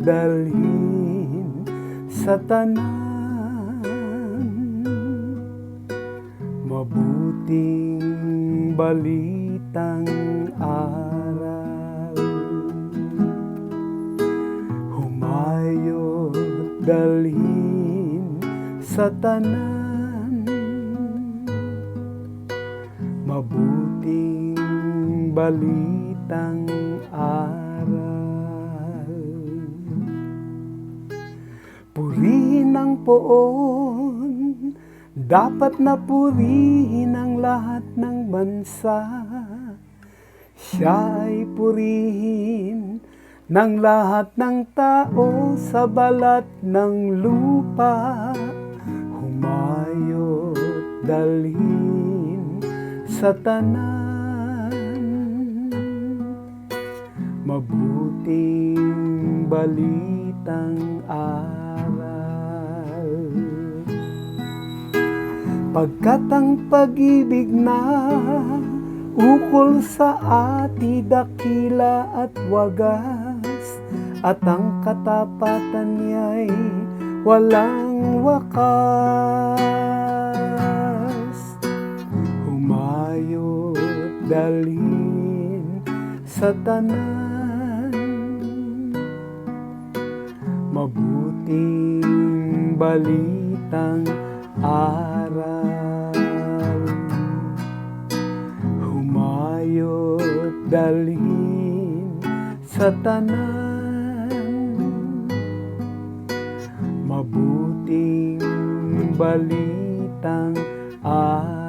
dalhin sa tanan. Mabuting balitang ay dalhin sa tanan. Mabuting balitang aral. Purihin ang poon Dapat na purihin ang lahat ng bansa. Siya ay purihin ng lahat ng tao sa balat ng lupa Humayot dalhin sa tanan. Mabuting balitang aral. Pagkat ang pag-ibig na ukol sa ati dakila at wagas At ang katapatan niya'y walang wakas. Humayot dalhin sa tanan. Mabuting balitang aral. Humayot dalhin sa tanan Mabuting balitang aral